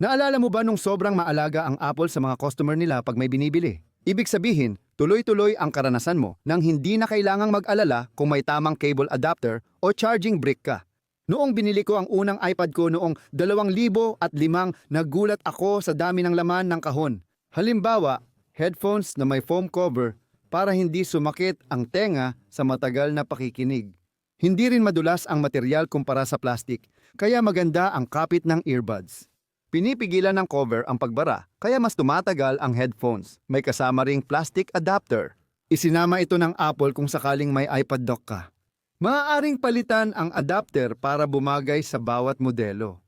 Naalala mo ba nung sobrang maalaga ang Apple sa mga customer nila pag may binibili? Ibig sabihin, tuloy-tuloy ang karanasan mo nang hindi na kailangang mag-alala kung may tamang cable adapter o charging brick ka. Noong binili ko ang unang iPad ko noong 2005, nagulat ako sa dami ng laman ng kahon. Halimbawa, headphones na may foam cover para hindi sumakit ang tenga sa matagal na pakikinig. Hindi rin madulas ang material kumpara sa plastic, kaya maganda ang kapit ng earbuds. Pinipigilan ng cover ang pagbara, kaya mas tumatagal ang headphones. May kasama ring plastic adapter. Isinama ito ng Apple kung sakaling may iPad dock ka. Maaaring palitan ang adapter para bumagay sa bawat modelo.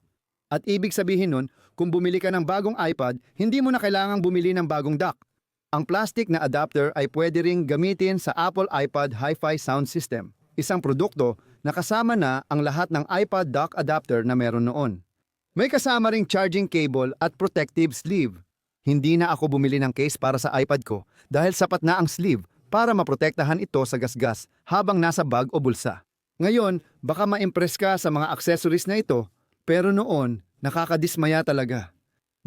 At ibig sabihin nun, kung bumili ka ng bagong iPad, hindi mo na kailangang bumili ng bagong dock. Ang plastic na adapter ay pwede ring gamitin sa Apple iPad Hi-Fi Sound System, isang produkto na kasama na ang lahat ng iPad dock adapter na meron noon. May kasama ring charging cable at protective sleeve. Hindi na ako bumili ng case para sa iPad ko dahil sapat na ang sleeve para maprotektahan ito sa gasgas habang nasa bag o bulsa. Ngayon, baka ma-impress ka sa mga accessories na ito, pero noon, nakakadismaya talaga.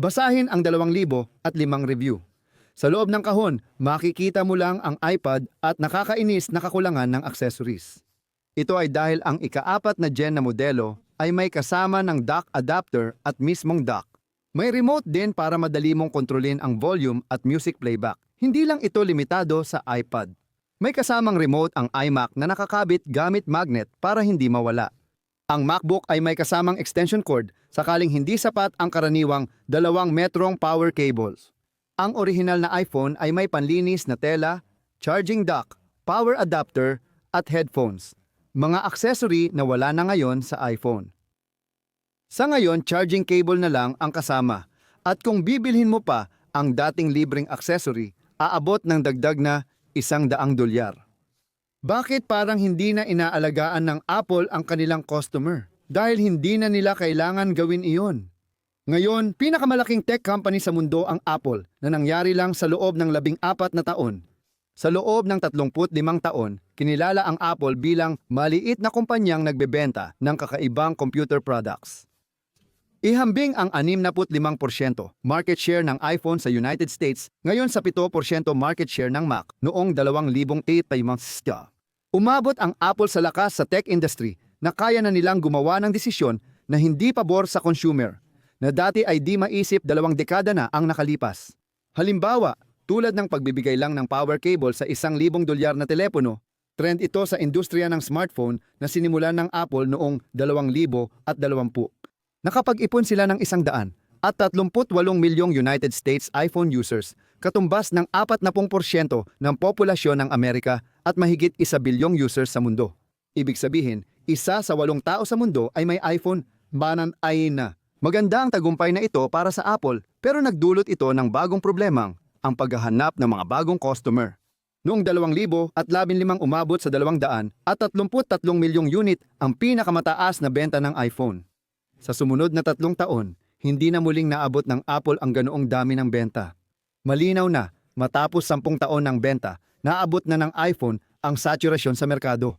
Basahin ang 2,000 at limang review. Sa loob ng kahon, makikita mo lang ang iPad at nakakainis na kakulangan ng accessories. Ito ay dahil ang ikaapat na gen na modelo ay may kasama ng dock adapter at mismong dock. May remote din para madali mong kontrolin ang volume at music playback. Hindi lang ito limitado sa iPad. May kasamang remote ang iMac na nakakabit gamit magnet para hindi mawala. Ang MacBook ay may kasamang extension cord sakaling hindi sapat ang karaniwang dalawang metrong power cables. Ang orihinal na iPhone ay may panlinis na tela, charging dock, power adapter at headphones. Mga accessory na wala na ngayon sa iPhone. Sa ngayon, charging cable na lang ang kasama. At kung bibilhin mo pa ang dating libreng accessory, aabot ng dagdag na isang daang dolyar. Bakit parang hindi na inaalagaan ng Apple ang kanilang customer? Dahil hindi na nila kailangan gawin iyon. Ngayon, pinakamalaking tech company sa mundo ang Apple na nangyari lang sa loob ng labing apat na taon. Sa loob ng 35 taon, kinilala ang Apple bilang maliit na kumpanyang nagbebenta ng kakaibang computer products. Ihambing ang 65% market share ng iPhone sa United States ngayon sa 7% market share ng Mac noong 2008 Umabot ang Apple sa lakas sa tech industry na kaya na nilang gumawa ng desisyon na hindi pabor sa consumer, na dati ay di maisip dalawang dekada na ang nakalipas. Halimbawa, tulad ng pagbibigay lang ng power cable sa isang libong dolyar na telepono, trend ito sa industriya ng smartphone na sinimulan ng Apple noong 2020. Nakapag-ipon sila ng isang daan at 38 milyong United States iPhone users, katumbas ng 40% ng populasyon ng Amerika at mahigit isa bilyong users sa mundo. Ibig sabihin, isa sa walong tao sa mundo ay may iPhone, banan ay na. Maganda ang tagumpay na ito para sa Apple pero nagdulot ito ng bagong problemang ang paghahanap ng mga bagong customer. Noong 2000 at 15 umabot sa 200 at 33 milyong unit ang pinakamataas na benta ng iPhone. Sa sumunod na tatlong taon, hindi na muling naabot ng Apple ang ganoong dami ng benta. Malinaw na, matapos sampung taon ng benta, naabot na ng iPhone ang saturasyon sa merkado.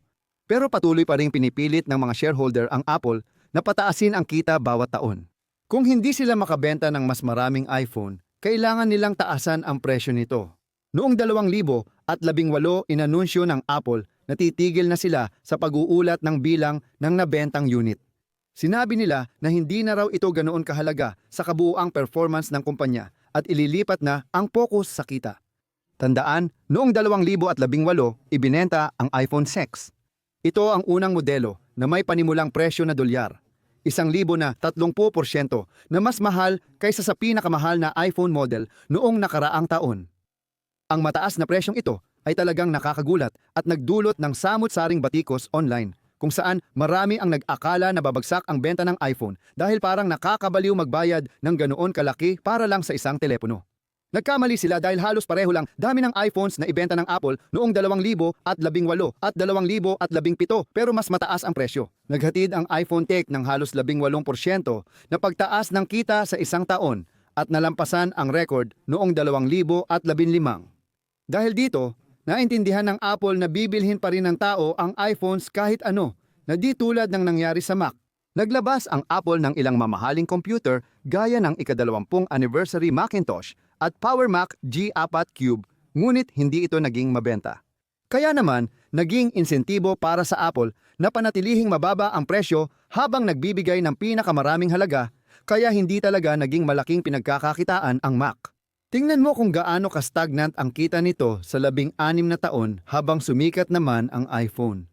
Pero patuloy pa rin pinipilit ng mga shareholder ang Apple na pataasin ang kita bawat taon. Kung hindi sila makabenta ng mas maraming iPhone, kailangan nilang taasan ang presyo nito. Noong 2000 at 18 inanunsyo ng Apple na titigil na sila sa pag-uulat ng bilang ng nabentang unit. Sinabi nila na hindi na raw ito ganoon kahalaga sa kabuuang performance ng kumpanya at ililipat na ang focus sa kita. Tandaan, noong 2018 ibinenta ang iPhone 6. Ito ang unang modelo na may panimulang presyo na dolyar. Isang libo na 30% na mas mahal kaysa sa pinakamahal na iPhone model noong nakaraang taon. Ang mataas na presyong ito ay talagang nakakagulat at nagdulot ng samut-saring batikos online kung saan marami ang nag-akala na babagsak ang benta ng iPhone dahil parang nakakabaliw magbayad ng ganoon kalaki para lang sa isang telepono. Nagkamali sila dahil halos pareho lang dami ng iPhones na ibenta ng Apple noong 2018 at 2017 pero mas mataas ang presyo. Naghatid ang iPhone Tech ng halos 18% na pagtaas ng kita sa isang taon at nalampasan ang record noong 2015. Dahil dito, Naintindihan ng Apple na bibilhin pa rin ng tao ang iPhones kahit ano, na di tulad ng nangyari sa Mac. Naglabas ang Apple ng ilang mamahaling computer gaya ng ikadalawampung anniversary Macintosh at Power Mac G4 Cube, ngunit hindi ito naging mabenta. Kaya naman, naging insentibo para sa Apple na panatilihing mababa ang presyo habang nagbibigay ng pinakamaraming halaga, kaya hindi talaga naging malaking pinagkakakitaan ang Mac. Tingnan mo kung gaano ka-stagnant ang kita nito sa labing anim na taon habang sumikat naman ang iPhone.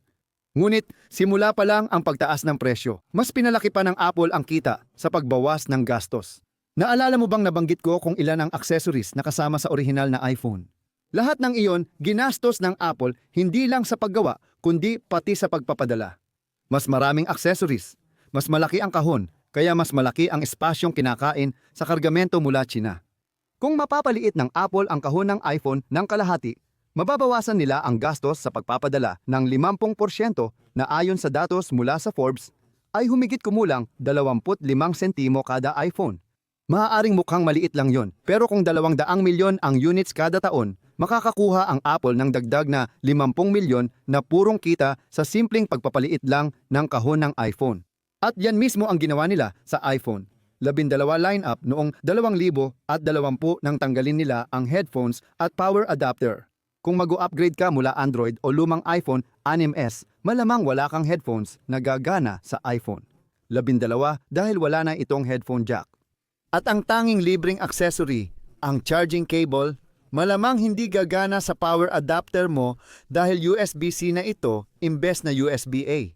Ngunit simula pa lang ang pagtaas ng presyo, mas pinalaki pa ng Apple ang kita sa pagbawas ng gastos. Naalala mo bang nabanggit ko kung ilan ang accessories na kasama sa orihinal na iPhone? Lahat ng iyon ginastos ng Apple hindi lang sa paggawa kundi pati sa pagpapadala. Mas maraming accessories, mas malaki ang kahon, kaya mas malaki ang espasyong kinakain sa kargamento mula China. Kung mapapaliit ng Apple ang kahon ng iPhone ng kalahati, mababawasan nila ang gastos sa pagpapadala ng 50% na ayon sa datos mula sa Forbes ay humigit kumulang 25 sentimo kada iPhone. Maaaring mukhang maliit lang yon, pero kung 200 milyon ang units kada taon, makakakuha ang Apple ng dagdag na 50 milyon na purong kita sa simpleng pagpapaliit lang ng kahon ng iPhone. At yan mismo ang ginawa nila sa iPhone. Labindalawa lineup noong 2000 at 20 nang tanggalin nila ang headphones at power adapter. Kung mag-upgrade ka mula Android o lumang iPhone 6s, malamang wala kang headphones na gagana sa iPhone. Labindalawa dahil wala na itong headphone jack. At ang tanging libreng accessory, ang charging cable, malamang hindi gagana sa power adapter mo dahil USB-C na ito imbes na USB-A.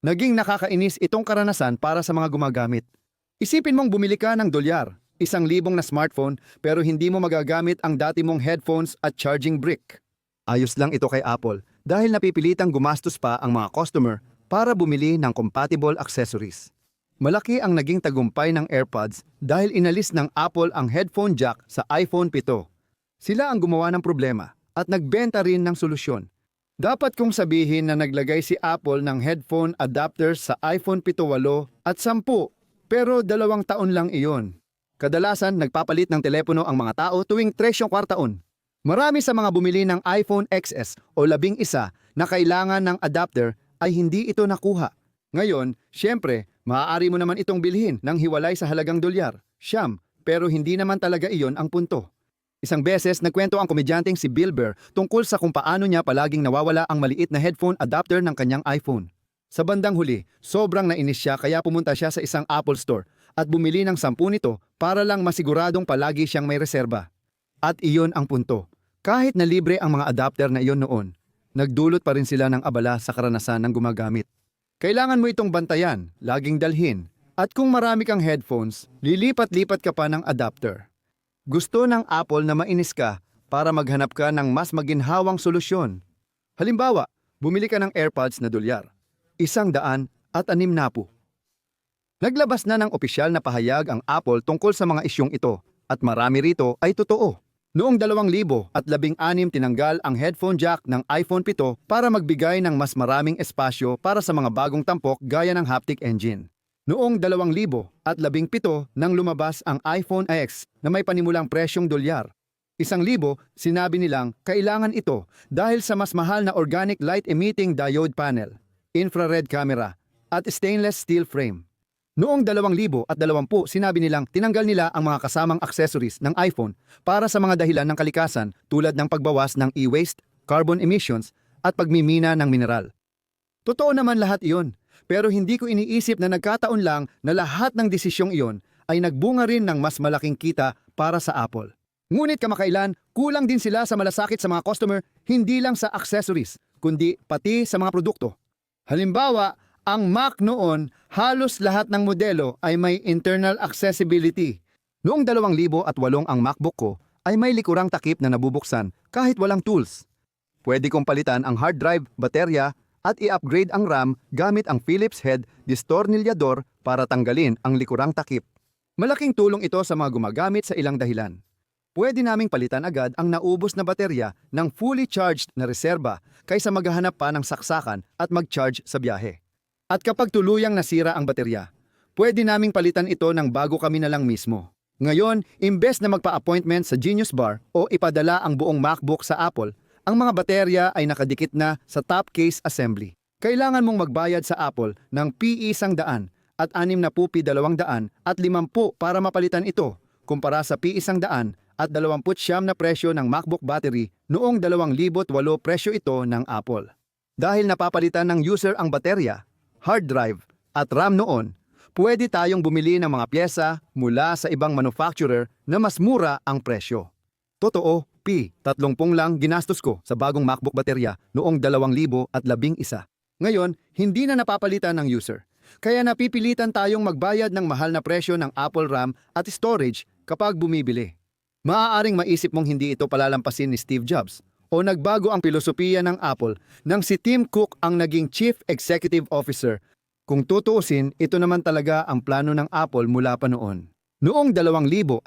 Naging nakakainis itong karanasan para sa mga gumagamit. Isipin mong bumili ka ng dolyar, isang libong na smartphone pero hindi mo magagamit ang dati mong headphones at charging brick. Ayos lang ito kay Apple dahil napipilitang gumastos pa ang mga customer para bumili ng compatible accessories. Malaki ang naging tagumpay ng AirPods dahil inalis ng Apple ang headphone jack sa iPhone 7. Sila ang gumawa ng problema at nagbenta rin ng solusyon. Dapat kong sabihin na naglagay si Apple ng headphone adapters sa iPhone 7 8 at 10 pero dalawang taon lang iyon. Kadalasan nagpapalit ng telepono ang mga tao tuwing tresyong kwartaon. Marami sa mga bumili ng iPhone XS o labing isa na kailangan ng adapter ay hindi ito nakuha. Ngayon, syempre, maaari mo naman itong bilhin ng hiwalay sa halagang dolyar, siyam, pero hindi naman talaga iyon ang punto. Isang beses, nagkwento ang komedyanteng si Bill Burr tungkol sa kung paano niya palaging nawawala ang maliit na headphone adapter ng kanyang iPhone. Sa bandang huli, sobrang nainis siya kaya pumunta siya sa isang Apple Store at bumili ng sampu nito para lang masiguradong palagi siyang may reserba. At iyon ang punto. Kahit na libre ang mga adapter na iyon noon, nagdulot pa rin sila ng abala sa karanasan ng gumagamit. Kailangan mo itong bantayan, laging dalhin, at kung marami kang headphones, lilipat-lipat ka pa ng adapter. Gusto ng Apple na mainis ka para maghanap ka ng mas maginhawang solusyon. Halimbawa, bumili ka ng AirPods na dolyar isang daan at anim na po. Naglabas na ng opisyal na pahayag ang Apple tungkol sa mga isyong ito at marami rito ay totoo. Noong 2000 at labing anim tinanggal ang headphone jack ng iPhone 7 para magbigay ng mas maraming espasyo para sa mga bagong tampok gaya ng haptic engine. Noong 2000 at labing pito nang lumabas ang iPhone X na may panimulang presyong dolyar. Isang libo, sinabi nilang kailangan ito dahil sa mas mahal na organic light emitting diode panel infrared camera, at stainless steel frame. Noong 2020, sinabi nilang tinanggal nila ang mga kasamang accessories ng iPhone para sa mga dahilan ng kalikasan tulad ng pagbawas ng e-waste, carbon emissions, at pagmimina ng mineral. Totoo naman lahat iyon, pero hindi ko iniisip na nagkataon lang na lahat ng desisyong iyon ay nagbunga rin ng mas malaking kita para sa Apple. Ngunit kamakailan, kulang din sila sa malasakit sa mga customer hindi lang sa accessories, kundi pati sa mga produkto. Halimbawa, ang Mac noon, halos lahat ng modelo ay may internal accessibility. Noong 2008 ang MacBook ko ay may likurang takip na nabubuksan kahit walang tools. Pwede kong palitan ang hard drive, baterya, at i-upgrade ang RAM gamit ang Philips head distornilyador para tanggalin ang likurang takip. Malaking tulong ito sa mga gumagamit sa ilang dahilan. Pwede naming palitan agad ang naubos na baterya ng fully charged na reserba kaysa maghahanap pa ng saksakan at mag-charge sa biyahe. At kapag tuluyang nasira ang baterya, pwede naming palitan ito ng bago kami na lang mismo. Ngayon, imbes na magpa-appointment sa Genius Bar o ipadala ang buong MacBook sa Apple, ang mga baterya ay nakadikit na sa top case assembly. Kailangan mong magbayad sa Apple ng PE 100 at 6 na pupi 200 at 50 para mapalitan ito kumpara sa PE 100 at 20 na presyo ng MacBook battery noong 2008 presyo ito ng Apple. Dahil napapalitan ng user ang baterya, hard drive at RAM noon, pwede tayong bumili ng mga pyesa mula sa ibang manufacturer na mas mura ang presyo. Totoo, P, 30 lang ginastos ko sa bagong MacBook baterya noong 2011. Ngayon, hindi na napapalitan ng user. Kaya napipilitan tayong magbayad ng mahal na presyo ng Apple RAM at storage kapag bumibili. Maaaring maisip mong hindi ito palalampasin ni Steve Jobs o nagbago ang filosofiya ng Apple nang si Tim Cook ang naging Chief Executive Officer. Kung tutuusin, ito naman talaga ang plano ng Apple mula pa noon. Noong 2010,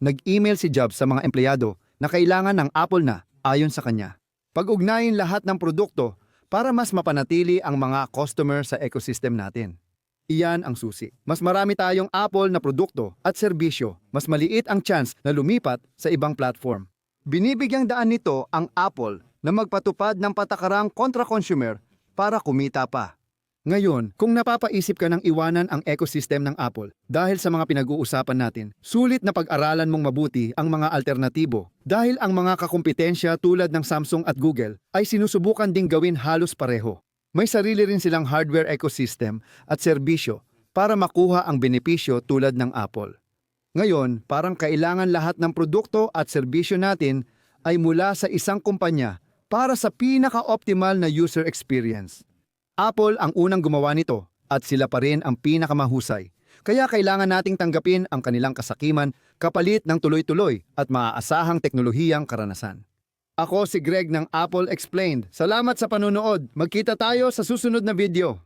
nag-email si Jobs sa mga empleyado na kailangan ng Apple na ayon sa kanya. Pag-ugnayin lahat ng produkto para mas mapanatili ang mga customer sa ecosystem natin. Iyan ang susi. Mas marami tayong Apple na produkto at serbisyo, mas maliit ang chance na lumipat sa ibang platform. Binibigyang daan nito ang Apple na magpatupad ng patakarang kontra consumer para kumita pa. Ngayon, kung napapaisip ka ng iwanan ang ecosystem ng Apple dahil sa mga pinag-uusapan natin, sulit na pag-aralan mong mabuti ang mga alternatibo dahil ang mga kakumpetensya tulad ng Samsung at Google ay sinusubukan ding gawin halos pareho. May sarili rin silang hardware ecosystem at serbisyo para makuha ang benepisyo tulad ng Apple. Ngayon, parang kailangan lahat ng produkto at serbisyo natin ay mula sa isang kumpanya para sa pinaka-optimal na user experience. Apple ang unang gumawa nito at sila pa rin ang pinakamahusay. Kaya kailangan nating tanggapin ang kanilang kasakiman kapalit ng tuloy-tuloy at maaasahang teknolohiyang karanasan. Ako si Greg ng Apple Explained. Salamat sa panunood. Magkita tayo sa susunod na video.